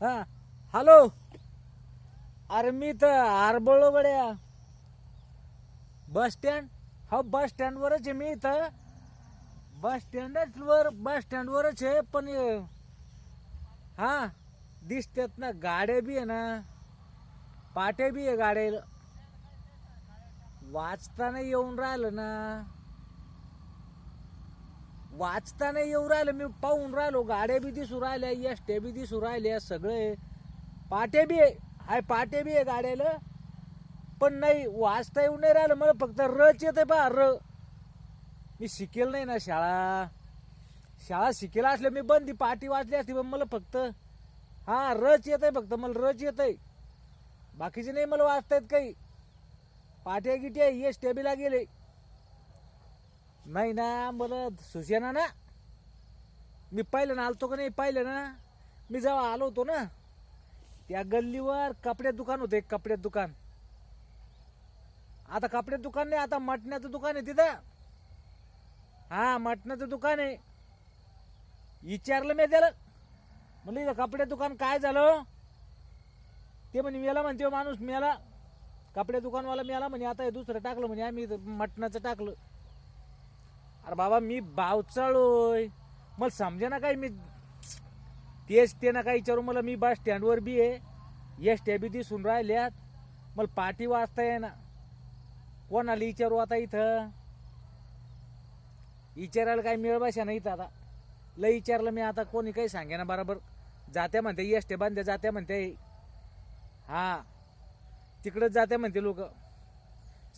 हा. हॅलो अरे मी तर आरबळो गड्या. बस स्टँड हो बस स्टँडवरच आहे मी इथं. बस स्टँडच वर बस स्टँडवरच आहे पण हा दिसतात ना गाड्या बी आहे ना. पाट्या बी आहे गाड्या वाचताना येऊन राहिलं ना. वाचताना येऊ राहिलं मी पाहून राहिलो गाड्या बी दिसू राहिल्या एसट्या बी दिसू राहिल्या सगळे. पाटे बी आहे हाय पाटे बी आहे गाड्याला. पण नाही वाचता येऊ नाही राहिलं मला फक्त रच येते बा र. मी शिकेल नाही ना शाळा. शाळा शिकेल असल्या मी बंदी पाटी वाचली असती पण मला फक्त हा रच येत आहे फक्त मला रच येत आहे बाकीचे नाही मला वाचता येत काही. पाट्या गिट्या ये स्टेबीला गेले नाही ना मला सुशेना ना. मी पाहिलं ना आलतो का नाही पाहिलं ना. मी जेव्हा आलो होतो ना त्या गल्लीवर कपड्यात दुकान होते कपड्यात दुकान. आता कपड्यात दुकान नाही आता मटण्याचं दुकान आहे तिथं. हा मटण्याचं दुकान आहे. विचारलं मी त्याला. म्हणलं इथं कपड्यात दुकान काय झालं? ते म्हणे मेला म्हणते हो माणूस मेला. कपडे दुकानवाला मेला म्हणे आता हे दुसरं टाकलं म्हणे आम्ही मटणाचं टाकलं. अरे बाबा मी बावचाळोय मला समजे ना काही मी तेच ते ना काय विचारू मला मी बस स्टँडवर बी आहे. एस बी दिसून राहिल्यात. मला पाठी वाचता आहे ना कोणाला विचारू आता इथं? विचारायला काही मिळ बशा नाही इथं आता. लय विचारलं मी आता कोणी काही सांगे ना बरोबर. जात्या म्हणते एस टे बांधते जात्या म्हणते. हा. तिकडंच जाते म्हणते लोक.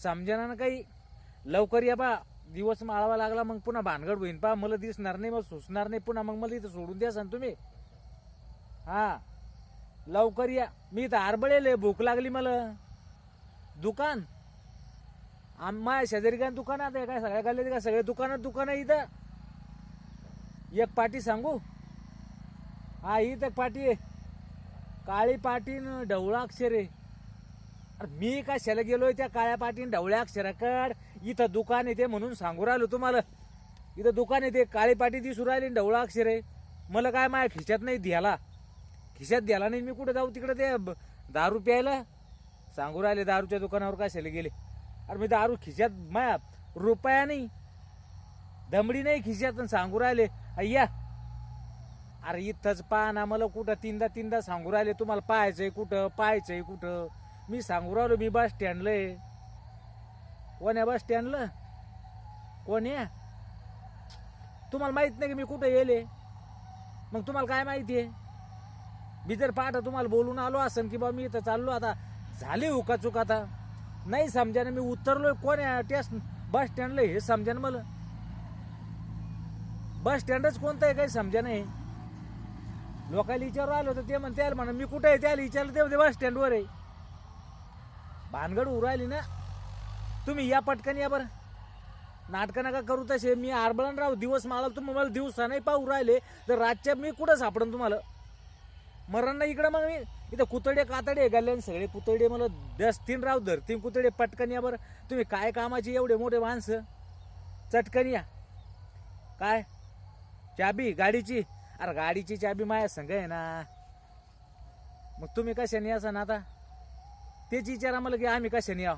समजेना ना काही. लवकर या बा. दिवस माळावा लागला मग पुन्हा भानगड होईन. पा मला दिसणार नाही मग सुचणार नाही. पुन्हा मग मला इथं सोडून द्या सांग तुम्ही हा. लवकर या. मी इथं आरबळेले भूक लागली मला. दुकान. आम्हा शेजारी काय दुकान आहे काय सगळ्या गल्लीत का? सगळे दुकानात दुकान आहे इथं. एक पाटी सांगू? हा इथं एक पाटी आहे. काळी पाटी न ढवळा अक्षर आहे. अरे मी कशाला गेलोय त्या काळ्या पाटीन? ढवळ्या अक्षराकड. इथं दुकान येते म्हणून सांगू राहिलो तुम्हाला. इथं दुकान येते काळी पाटी दिसू राहिली ढवळा अक्षर. आहे मला काय माझ्या खिशात नाही द्याला. खिशात द्याला नाही मी कुठं जाऊ तिकडे ते दारू प्यायला? सांगू राहिले दारूच्या दुकानावर कशाला गेले? अरे मी दारू खिशात माया रुपया नाही दमडी नाही खिशात सांगू राहिले अय्या अरे इथंच पहा ना मला कुठं तीनदा तीनदा सांगू राहिले तुम्हाला पाहायचंय कुठं पाहायचंय कुठं. मी सांगू राहिलो मी बस स्टँडला आहे. कोण बस स्टँडला? कोण या तुम्हाला माहीत नाही की मी कुठं येले मग तुम्हाला काय माहिती आहे? मी जर पाहता तुम्हाला बोलून आलो असन की बा मी इथं चाललो आता झाली हुका चूक आता. नाही समजा मी उतरलो कोण आहे टेस्ट बस स्टँडला हे समजा मला. बस स्टँडच कोणतं आहे काही समजा नाही. लोकांना विचारू आलो तर ते म्हणते म्हणा मी कुठे आहे? त्याला विचारलं ते म्हणते बस स्टँडवर आहे. भानगड उरायली ना. तुम्ही या पटकन या बरं. नाटकं नका करू तसे. मी आरबळण राहू दिवस मला तुम्ही मला दिवसा नाही पाहू राहिले. तर रातच्या मी कुठं सापडन तुम्हाला? मरण नाही इकडं मग मी. इथं कुतडे कातडे गल्ल्यान सगळे कुतडे मला दसतीन राव धरतीन कुतडे. पटकन या बरं. तुम्ही काय कामाचे एवढे मोठे माणसं? चटकन या. काय? चाबी गाडीची? अरे गाडीची चाबी माझ्या संग आहे ना. मग तुम्ही कशाने असा ना आता तेच विचारा मला की आम्ही कशाने याव?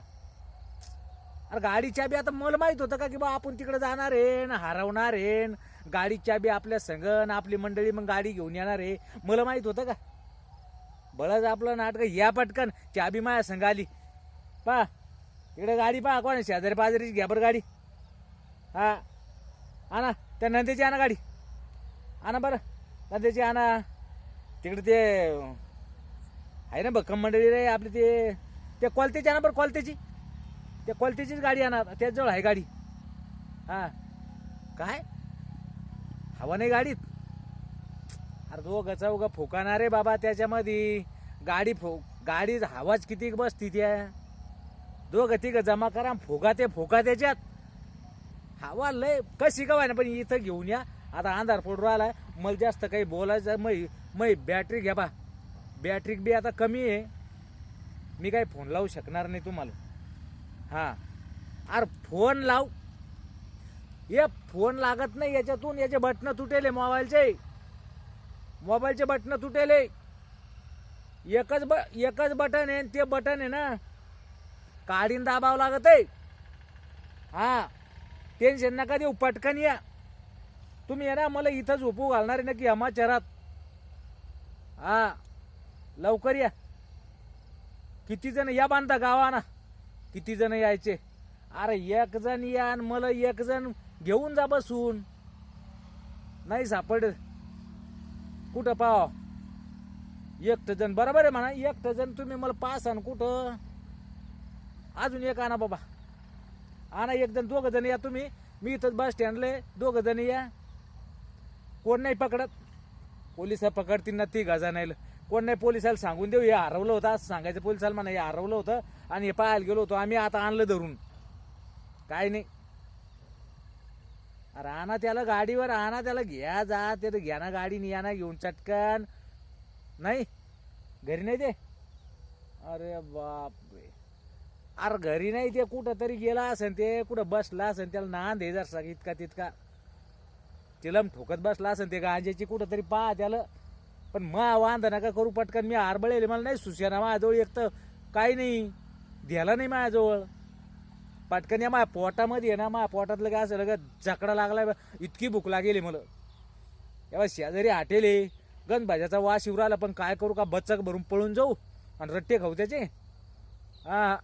अरे गाडी चाबी आता मला माहीत होतं का की बा आपण तिकडे जाणार आहे ना हरवणार आहे न गाडी चाबी आपल्या संग आपली मंडळी मग गाडी घेऊन येणार आहे. मला माहीत होतं का? बळच आपलं नाटक या पटकन. चाबी माया संग आली. पा इकडे गाडी पहा. कोण शेजारी पाजारीची. घ्या बरं गाडी. हा. आणा. त्या नंदेची आणा गाडी. आणा बरं. नंदेची आणा. तिकडे ते आहे ना भक्कम मंडळी रे आपली ते त्या क्वालतेची आणा बरं क्वालतेची त्या क्वालिटीचीच गाडी आणा त्याचजवळ आहे गाडी. हा. काय? हवा नाही गाडीत. अरे तो गचा उगा फुकाना रे बाबा त्याच्यामध्ये. गाडी फो गाडी हवाच किती बसती त्या. दोघं तिघं जमा करा फुगा ते फुगा त्याच्यात. हवा लय कशी का ना पण इथं घेऊन या. आता अंधार पडू आलाय मला जास्त काही बोलायचं मै मै बॅटरी घ्या बा. बॅटरी बी आता कमी आहे. मी काही फोन लावू शकणार नाही तुम्हाला. हा. अरे फोन लाव. हे फोन लागत नाही याच्यातून. याचे बटणं तुटेले मोबाईलचे. मोबाईलचे बटणं तुटेले. एकच ब एकच बटन आहे आणि ते बटन आहे ना काढीन दाबावं लागत आहे. हा. टेन्शन नका देऊ पटकन या. तुम्ही ये ना मला इथं झोपू घालणार आहे ना की हमाचरात हा. लवकर या. किती जण या बांधता गावाना. किती जण यायचे? अरे एक जण या आणि मला एक जण घेऊन जा बसून. नाही सापड कुठं पाव? एक जण. बरोबर आहे म्हणा एक जण तुम्ही मला पास आण कुठं? अजून एक आणा बाबा. आणा एक जण दोघं जण या तुम्ही. मी इथं बस स्टँडले दोघं जण या. कोण नाही पकडत? पोलीस पकडतील ना ती गाजा नाही कोण नाही पोलिसाला सांगून देऊ. हे हरवलं होतं असं सांगायचं पोलिसाला म्हणा हे हरवलं होतं आणि हे पाहायला गेलो होतो. आम्ही आता आणलं धरून. काय नाही. अरे आणा त्याला गाडीवर आणा त्याला घ्या जा. ते घ्या ना गाडी या ना घेऊन चटकन. नाही? घरी नाही ते? अरे बापरे. अरे घरी नाही ते. कुठं तरी गेला असेल ते कुठं बसला असेल त्याला नांद आहे जर सग इतका तितका. तिलम ठोकत बसला असेल ते गांजेची कुठं तरी पहा त्याला. पण मा वांदा नका करू पटकन. मी आरबळेले मला नाही सुशेना माझ्याजवळ एक तर काही नाही. द्यायला नाही माझ्याजवळ. पटकन या माझ्या पोटामध्ये आहे ना माझ्या पोटातलं काय असं लगेच जकडा लागला इतकी भूक लागेली मला. तेव्हा शेजारी हाटेल गणभाज्याचा गण भाज्याचा वास येऊ आला पण काय करू का? बच्चक भरून पळून जाऊ आणि रट्टे खाऊ त्याचे. हा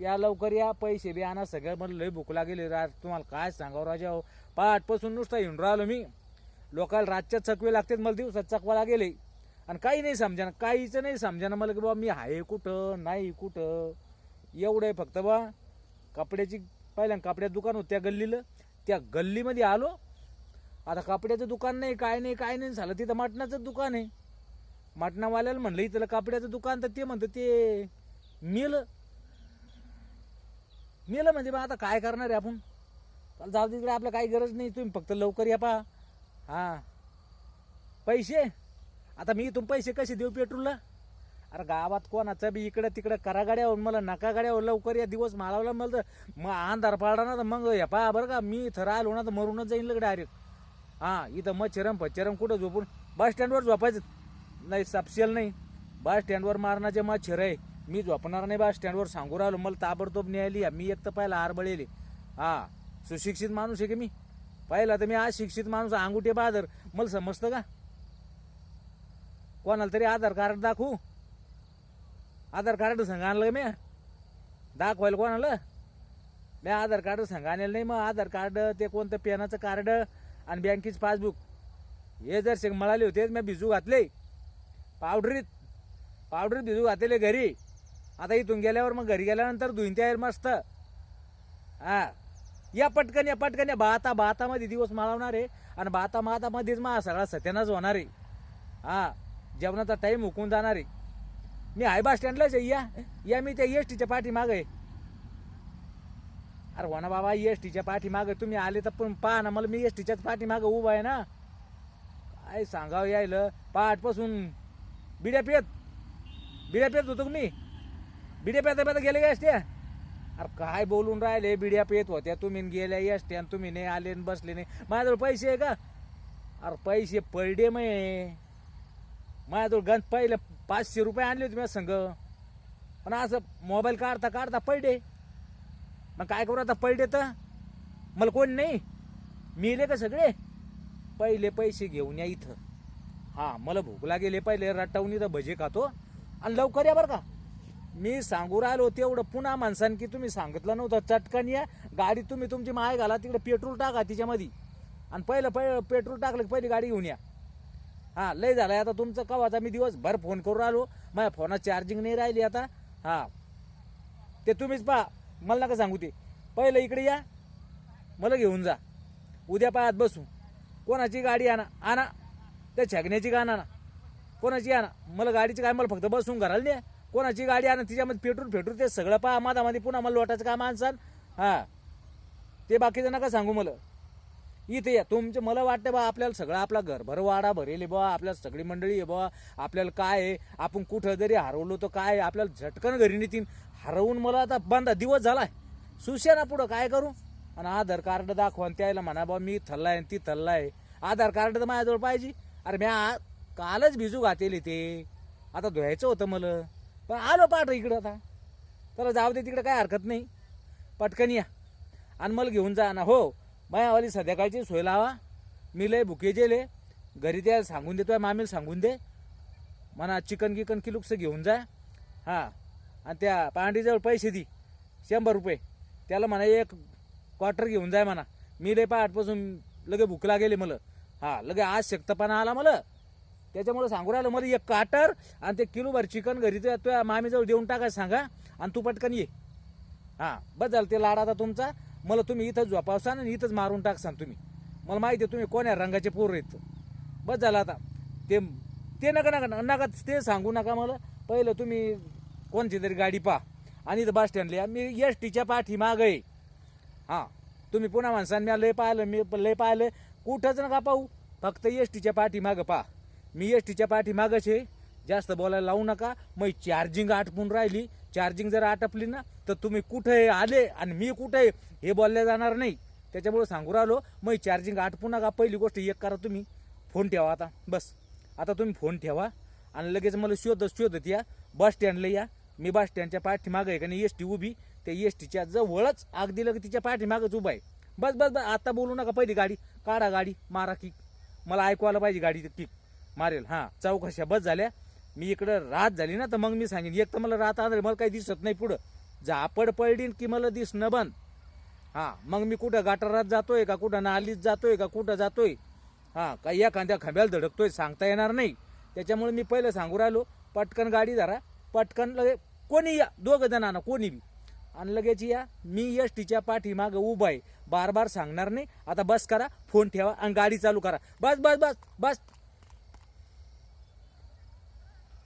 या लवकर या पैसे बी आणा सगळं. मला लई भूक लागेल रा. तुम्हाला काय सांगावं राजा हो? पाठपासून नुसता येऊन राहिलो मी. लोकाला रातच्या चकवे लागतात मला दिवसात चकवा लागेल आणि काही नाही समजा काहीच नाही समजा मला की बाबा मी आहे कुठं नाही कुठं? एवढं आहे फक्त बा कपड्याची पहिल्या कपड्याचं दुकान होतं त्या गल्लीला. त्या गल्लीमध्ये आलो. आता कपड्याचं दुकान नाही काय नाही काय नाही. झालं तिथं मटणाचं दुकान आहे. मटणावाल्याला म्हणलं इथलं कपड्याचं दुकान तर ते म्हणतं ते मेलं. मेलं म्हणजे बा आता काय करणार आहे आपण? जाऊ तिकडे आपलं काही गरज नाही. तुम्ही फक्त लवकर या पा हां. पैसे? आता मी इथून पैसे कसे देऊ पेट्रोलला? अरे गावात कोणाचं बी इकडं तिकडं करा गाड्यावर मला नका गाड्या लवकर या दिवस माळवला मला तर मग अंधार पाडा ना तर मग या पा बरं का मी इथं राहिलो ना तर मरूनच जाईन लग डायरेक्ट हां इथं मच्छरम पच्छरम कुठं झोपून बस स्टँडवर झोपायचं. नाही सपशियल नाही. बस स्टँडवर मारण्याचे मच्छर आहे. मी झोपणार नाही बस स्टँडवर सांगू राहिलो मला ताबडतोब न्यायली मी एक तर पाहिला हार बळेली हां सुशिक्षित माणूस आहे की मी? पाहिला तर मी आज शिक्षित माणूस अंगुठे बादर मला समजतं का? कोणाला तरी आधार कार्ड दाखवू? आधार कार्ड संघ आणलं मी? दाखवायला कोणाला? मी आधार कार्ड संघ आणलं नाही मग आधार कार्ड ते कोणतं पेनाचं कार्ड आणि बँकेचं पासबुक हे जर शेंग मळाले होते मी भिजू घातले. पावडरीत पावडरीत भिजू घातलेले घरी. आता इथून गेल्यावर मग घरी गेल्यानंतर धुईन त्या मस्त. हा. या पटकन या पटकन या बाता बातामध्ये दिवस माळवणार आहे आणि बाता मातामध्येच मा सगळा सत्यानाच होणार. आहे हा. जेवणाचा टाईम हुकून जाणार. आहे मी आहे बस स्टँडलाच आहे या. या मी त्या एस टीच्या पाठीमागं. आहे अरे हो ना बाबा एस टीच्या पाठीमागं तुम्ही आले तर पण पहा ना मला मी एस टीच्याच पाठीमागं उभा आहे ना. काय सांगावं यायलं? पहाटपासून बिड्या पेत बिड्या पेत होतो मी? बिड्या पेता पेता गेले का एसट्या अरे काय बोलून राहिले? बिड्या पेत होत्या तुम्ही गेल्या गेल्या एसट्या न तुम्ही नाही आले बसले नाही. माझ्याजवळ पैसे आहे का? अरे पैसे पडडे मये. माझ्याजवळ गंज पहिले पाचशे रुपये आणले होते मी संघ पण असं मोबाईल काढता काढता पैडे मग काय करू आता पैडे तर? मला कोण नाही. मिले का सगळे? पहिले पैसे घेऊन या इथं. हां मला भूक लागेल पहिले. रट्टावून इथं भजे खातो. आणि लवकर या बरं का. मी सांगू राहिलो तेवढं पुन्हा माणसान की तुम्ही सांगितलं नव्हतं चटकन या. गाडी तुम्ही तुमची माय घाला तिकडे पेट्रोल टाका तिच्यामध्ये. आणि पहिलं पहिलं पेट्रोल टाकलं की पहिली गाडी घेऊन या. हा लय झालाय. आता तुमचं कवाचा मी दिवसभर फोन करून आलो माझ्या फोनात चार्जिंग नाही राहिली आता. हा. ते तुम्हीच पहा. मला नका सांगू ते. पहिलं इकडे या. मला घेऊन जा. उद्या पायात बसू. कोणाची गाडी आणा आणा. त्या छगण्याची का आणा. कोणाची आणा. मला गाडीची काय? मला फक्त बसून घराला द्या कोणाची गाडी आणा तिच्यामध्ये पेटून फेटून ते सगळं पहा. मादामध्ये पुन्हा मला लोटाचं काय माणसान हा. ते बाकीचं नका सांगू मला. इथे या. तुमचं मला वाटतं बा आपल्याला सगळं आपला घरभर वाडा भरेल आहे बा आपल्याला सगळी मंडळी आहे बा आपल्याला काय आहे? आपण कुठं जरी हरवलो तर काय आपल्याला झटकन घरी नेतीन. हरवून मला आता बंदा दिवस झालाय. सुशे ना पुढं काय करू? आणि आधार कार्ड दाखवा त्याला म्हणा बा मी थल्ला आणि ती थल्ला आहे आधार कार्ड तर माझ्याजवळ पाहिजे. अरे मी आ- कालच भिजू घातेली ते. आता धुवायचं होतं मला. पण आलो पाठ इकडं आता. तर जाऊ दे तिकडं काय हरकत नाही. पटकन या. आणि मला घेऊन जा ना. हो. मायावाली संध्याकाळची सोय लावा. मी लय भुके जेले. घरी त्या सांगून देतोय मामीला सांगून दे. म्हणा चिकन गिकन किलुकचं घेऊन जा. हां. आणि त्या पांडीजवळ पैसे दी. शंभर रुपये. त्याला म्हणा एक क्वार्टर घेऊन जाय म्हणा. मी लय पहाटपासून लगे भूक लागेली मला. हा लगे आज शक्तपणा आला मला. त्याच्यामुळे सांगू राहिलं मला एक काटर आणि ते किलोभर चिकन घरी तुझ्या तुझ्या मामीजवळ देऊन टाका सांगा आणि तू पटकन ये. हां बस झालं ते लाड आता तुमचा. मला तुम्ही इथंच झोपावसान आणि इथंच मारून टाकसान तुम्ही. मला माहिती आहे तुम्ही कोण्या रंगाचे पोर आहेत. बस झालं आता. ते ते नका नका नका ते सांगू नका मला. पहिलं तुम्ही कोणची तरी गाडी पहा. आणि इथं बस स्टँडला मी एस टीच्या पाठीमाग आहे. हां. तुम्ही पुन्हा माणसान मी लय पाहिलं मी लय पाहिलं. कुठंच नका पाहू. फक्त एस टीच्या पाठीमागं पहा. मी एस टीच्या पाठीमागंच आहे. जास्त बोलायला लावू नका. मग चार्जिंग आटपून राहिली. चार्जिंग जर आटपली ना तर तुम्ही कुठे आले आणि मी कुठे हे बोलले जाणार नाही. त्याच्यामुळे सांगू राहिलो मग चार्जिंग आटपू नका. पहिली गोष्ट एक करा तुम्ही फोन ठेवा आता बस. आता तुम्ही फोन ठेवा आणि लगेच मला शोधत शोधत या. बस स्टँडला या. मी बस स्टँडच्या पाठीमागं आहे का नाही एस टी उभी. त्या एस टीच्या जवळच अगदी लग तिच्या पाठीमागंच उभा आहे. बस बस बस. आता बोलू नका पहिली गाडी. काढा गाडी मारा किक मला ऐकू आलं पाहिजे गाडी किक मारेल. हां चौकशा बस झाल्या. मी इकडं रात झाली ना तर मग मी सांगेन. एक तर मला रात आणलं मला काही दिसत नाही पुढं. झापड पडली की मला दिसणं बंद. हां मग मी कुठं गाठारात जातोय का कुठं नालीत जातोय का कुठं जातोय? हां काही एखाद्या खांब्याला धडकतोय सांगता येणार नाही. त्याच्यामुळे मी पहिलं सांगू राहिलो पटकन गाडी धरा पटकन लगे कोणी या दोघं जणांना कोणी बी. आणि लगेच या मी एस टीच्या पाठीमागं उभा आहे. बार बार सांगणार नाही. आता बस करा फोन ठेवा आणि गाडी चालू करा. बस बस बस बस.